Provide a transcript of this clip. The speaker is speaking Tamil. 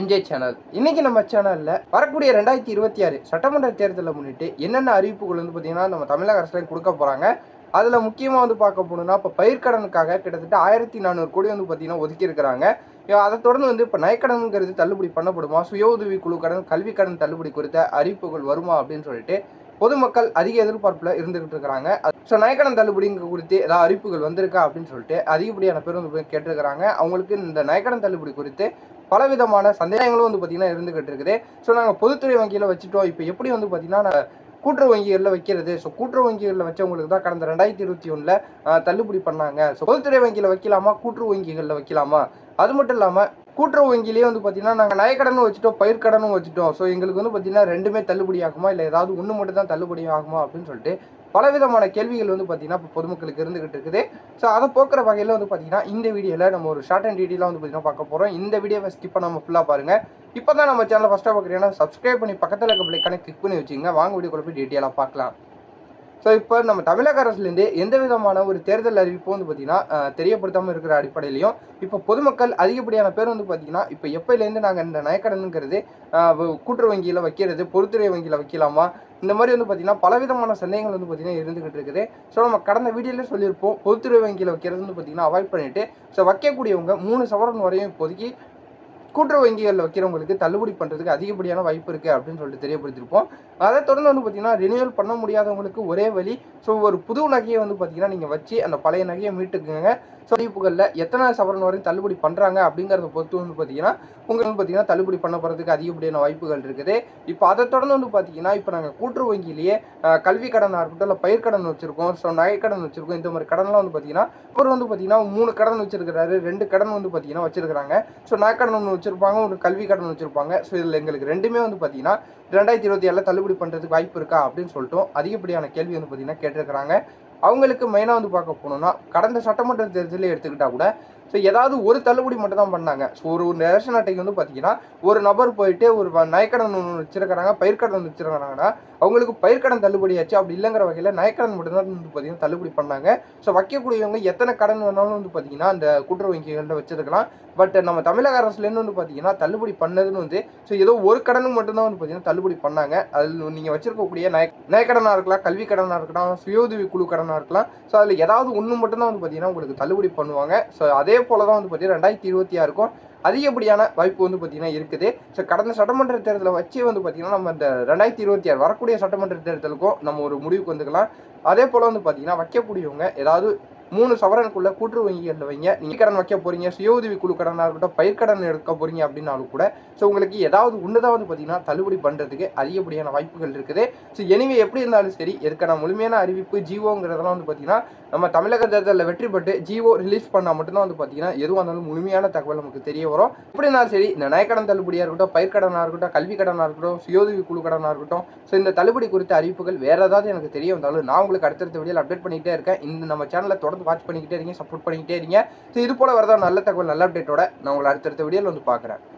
என்ஜாய் சேனல் இன்னைக்கு நம்ம சேனல்ல வரக்கூடிய ரெண்டாயிரத்தி இருபத்தி ஆறு சட்டமன்ற தேர்தலை முன்னிட்டு என்னென்ன அறிவிப்புகள் வந்து பார்த்தீங்கன்னா நம்ம தமிழக அரசுலையும் கொடுக்க போறாங்க. அதில் முக்கியமாக வந்து பார்க்க போனோம்னா இப்போ பயிர்க்கடனுக்காக கிட்டத்தட்ட ஆயிரத்தி நானூறு கோடி வந்து பார்த்தீங்கன்னா ஒதுக்கியிருக்கிறாங்க அதை தொடர்ந்து வந்து இப்போ நயக்கடனுங்கிறது தள்ளுபடி பண்ணப்படுமா? சுய உதவி குழு கடன் கல்வி கடன் தள்ளுபடி குறித்த அறிவிப்புகள் வருமா அப்படின்னு சொல்லிட்டு பொதுமக்கள் அதிக எதிர்பார்ப்பில் இருந்துகிட்டு இருக்கிறாங்க. ஸோ நயக்கடன் தள்ளுபடிங்க குறித்து ஏதாவது அறிவிப்புகள் வந்திருக்கா அப்படின்னு சொல்லிட்டு அதிகப்படியான பேர் வந்து கேட்டிருக்கிறாங்க. அவங்களுக்கு இந்த நயக்கடன் தள்ளுபடி குறித்து பலவிதமான சந்தேகங்களும் வந்து பார்த்தீங்கன்னா இருந்துகிட்டு இருக்குது. ஸோ நாங்கள் பொதுத்துறை வங்கியில் வச்சுட்டோம். இப்போ எப்படி வந்து பார்த்தீங்கன்னா நான் கூட்டுறவு வங்கிகளில் வைக்கிறது? ஸோ கூட்டுறவு வங்கிகளில் வச்சவங்களுக்கு தான் கடந்த ரெண்டாயிரத்தி இருபத்தி ஒன்றில் தள்ளுபடி பண்ணாங்க. ஸோ பொதுத்துறை வங்கியில் வைக்கலாமா? கூட்டுறவு வங்கிகளில் வைக்கலாமா? அது மட்டும் இல்லாமல் கூட்டுறவு வங்கிலேயே வந்து பார்த்தீங்கன்னா நாங்கள் நயக்கடனும் வச்சுட்டோம் பயிர்க்கடனும் வச்சுட்டோம். ஸோ எங்களுக்கு வந்து பார்த்தீங்கன்னா ரெண்டுமே தள்ளுபடி ஆகுமா இல்லை ஏதாவது ஒன்று மட்டும் தான் தள்ளுபடி ஆகுமா அப்படின்னு சொல்லிட்டு பலவிதமான கேள்விகள் வந்து பார்த்திங்கன்னா இப்போ பொதுமக்களுக்கு இருந்துகிட்டு இருக்குது. ஸோ அதை போக்குற வகையில் வந்து பார்த்தீங்கன்னா இந்த வீடியோவில் நம்ம ஒரு ஷார்ட் அண்ட் டீட்டெயிலாக வந்து பார்த்தீங்கன்னா பார்க்க போகிறோம் இந்த வீடியோவை ஸ்கிப் பண்ணாமல் ஃபுல்லாக பாருங்கள் இப்போ தான் நம்ம சேனலை ஃபஸ்ட்டாக பார்க்குறீங்கன்னா சப்ஸ்கிரைப் பண்ணி பக்கத்தில் இருக்க பிள்ளைக்கான கிளிக் பண்ணி வச்சுங்க வாங்க வீடியோக்குள்ள போய் டீட்டெயிலாக பார்க்கலாம். ஸோ இப்போ நம்ம தமிழக அரசுலேருந்து எந்த விதமான ஒரு தேர்தல் அறிவிப்பு வந்து பார்த்திங்கன்னா தெரியப்படுத்தாமல் இருக்கிற அடிப்படையிலையும் இப்போ பொதுமக்கள் அதிகப்படியான பேர் வந்து பார்த்தீங்கன்னா இப்போ எப்போலேருந்து நாங்கள் இந்த நயக்கடனுங்கிறது கூட்டுறவு வங்கியில் வைக்கிறது பொதுத்துறை வங்கியில் வைக்கலாமா? இந்த மாதிரி வந்து பார்த்தீங்கன்னா பலவிதமான சந்தேகங்கள் வந்து பார்த்திங்கன்னா இருந்துகிட்டு இருக்குது. ஸோ நம்ம கடந்த வீடியோவில் சொல்லியிருப்போம் பொதுத்துறை வங்கியில் வைக்கிறது வந்து பார்த்தீங்கன்னா அவாய்ட் பண்ணிவிட்டு ஸோ வைக்கக்கூடியவங்க மூணு சவரன் வரையும் இப்போதைக்கு கூட்டுறவு வங்கிகளில் வைக்கிறவங்களுக்கு தள்ளுபடி பண்ணுறதுக்கு அதிகப்படியான வாய்ப்பு இருக்குது அப்படின்னு சொல்லிட்டு தெரியப்படுத்திருப்போம் அதை தொடர்ந்து வந்து பார்த்தீங்கன்னா ரினியூவல் பண்ண முடியாதவங்களுக்கு ஒரே வழி ஸோ ஒரு புது நகையை வந்து பார்த்தீங்கன்னா நீங்கள் வச்சு அந்த பழைய நகையை மீட்டுக்குங்க. ஸோ அறிவிப்புகளில் எத்தனை சவரன் வரையும் தள்ளுபடி பண்ணுறாங்க அப்படிங்கிறத பொறுத்து வந்து பார்த்தீங்கன்னா உங்களுக்கு வந்து பார்த்தீங்கன்னா தள்ளுபடி பண்ண போகிறதுக்கு அதிகப்படியான வாய்ப்புகள் இருக்குது. இப்போ அதை தொடர்ந்து வந்து பார்த்தீங்கன்னா இப்போ நாங்கள் கூட்டுறவு வங்கியிலேயே கல்வி கடனாக இருக்கட்டும் இல்லை பயிர்க்கடன் வச்சுருக்கோம். ஸோ நகைக்கடன் வச்சுருக்கோம். இந்த மாதிரி கடன்லாம் வந்து பார்த்தீங்கன்னா அவர் வந்து பார்த்தீங்கன்னா மூணு கடன் வச்சிருக்கிறாரு. ரெண்டு கடன் வந்து பார்த்தீங்கன்னா வச்சிருக்கிறாங்க. ஸோ நகைக்கடன் ஒன்று வச்சிருப்பாங்க ஒரு கல்வி கடன் வச்சிருப்பாங்க. ஸோ இதில் எங்களுக்கு ரெண்டுமே வந்து பார்த்தீங்கன்னா ரெண்டாயிரத்தி இருபத்தி ஏழில் தள்ளுபடி பண்ணுறதுக்கு வாய்ப்பு இருக்கா அப்படின்னு சொல்லிட்டு அதிகப்படியான கேள்வி வந்து பார்த்தீங்கன்னா கேட்டிருக்கிறாங்க. அவங்களுக்கு மெயினாக வந்து பார்க்க போனோம்னா கடந்த சட்டமன்ற தேர்தலே எடுத்துக்கிட்டால் கூட ஸோ ஏதாவது ஒரு தள்ளுபடி மட்டும் தான் பண்ணாங்க. ஸோ ஒரு ரேஷன் அட்டைக்கு வந்து பார்த்தீங்கன்னா ஒரு நபர் போயிட்டு ஒரு நயக்கடன் ஒன்று வச்சிருக்கிறாங்க பயிர்க்கடன் வச்சிருக்கிறாங்கன்னா அவங்களுக்கு பயிர்க்கடன் தள்ளுபடி ஆச்சு அப்படி இல்லைங்கிற வகையில் நயக்கடன் மட்டும் தான் வந்து பார்த்தீங்கன்னா தள்ளுபடி பண்ணாங்க. ஸோ வைக்கக்கூடியவங்க எத்தனை கடன் வேணாலும் வந்து பார்த்தீங்கன்னா அந்த கூட்டுறவு வங்கிகளில் வச்சிருக்கலாம். பட் நம்ம தமிழக அரசுலேருந்து வந்து பார்த்தீங்கன்னா தள்ளுபடி பண்ணதுன்னு வந்து ஸோ ஏதோ ஒரு கடனும் மட்டும்தான் வந்து பார்த்தீங்கன்னா தள்ளுபடி பண்ணாங்க. அதில் நீங்கள் வச்சிருக்கக்கூடிய நய நயக்கடனாக இருக்கலாம் கல்வி கடனாக இருக்கலாம் சுய உதவி குழு கடனாக இருக்கலாம். ஸோ அதில் ஏதாவது ஒன்று மட்டும்தான் வந்து பார்த்தீங்கன்னா உங்களுக்கு தள்ளுபடி பண்ணுவாங்க. ஸோ அதே போல தான் வந்து பார்த்தீங்கன்னா ரெண்டாயிரத்தி இருபத்தி ஆறுக்கும் அதிகப்படியான வாய்ப்பு வந்து பார்த்தீங்கன்னா இருக்குது. ஸோ கடந்த சட்டமன்ற தேர்தலை வச்சு வந்து பார்த்தீங்கன்னா நம்ம இந்த ரெண்டாயிரத்தி இருபத்தி ஆறு வரக்கூடிய சட்டமன்ற தேர்தலுக்கும் நம்ம ஒரு முடிவுக்கு வந்துக்கலாம். அதே போல் வந்து பார்த்தீங்கன்னா வைக்கக்கூடியவங்க ஏதாவது மூணு சவரனுக்குள்ள கூட்டுறவு வங்கிகளில் வைங்க. நீங்கள் கடன் வைக்க போறீங்க சுய உதவி குழு கடனாக இருக்கட்டும் பயிர்க்கடன் எடுக்க போறீங்க அப்படின்னாலும் கூட ஸோ உங்களுக்கு ஏதாவது ஒன்றுதாவது வந்து பார்த்தீங்கன்னா தள்ளுபடி பண்ணுறதுக்கு அதிகப்படியான வாய்ப்புகள் இருக்குது. ஸோ எனிவே எப்படி இருந்தாலும் சரி இதுக்கான முழுமையான அறிவிப்பு ஜியோங்கிறதெல்லாம் வந்து பார்த்தீங்கன்னா நம்ம தமிழக தேர்தலில் வெற்றி பெற்று ஜியோ ரிலீஸ் பண்ணால் மட்டும்தான் வந்து பார்த்தீங்கன்னா எதுவாக இருந்தாலும் முழுமையான தகவல் நமக்கு தெரிய வரும். எப்படி இருந்தாலும் சரி இந்த நயக்கடன் தள்ளுபடியாக இருக்கட்டும் பயிர்க்கடனாக இருக்கட்டும் கல்வி கடனாக இருக்கட்டும் சுயோதவி குழு கடனாக இருக்கட்டும் ஸோ இந்த தள்ளுபடி குறித்த அறிவிப்புகள் வேறு ஏதாவது எனக்கு தெரிய வந்தாலும் நான் உங்களுக்கு அடுத்தடுத்த வீடியோவில் அப்டேட் பண்ணிகிட்டே இருக்கேன். இந்த நம்ம சேனலை தொடர்ந்து வாட்ச் பண்ணிக்கிட்டே இருக்கீங்க சப்போர்ட் பண்ணிக்கிட்டே இருக்கீங்க ஸோ இது போல வரதான் நல்ல தகவல் நல்ல அப்டேட்டோட நான் உங்களை அடுத்தடுத்த வீடியோவில் வந்து பார்க்குறேன்.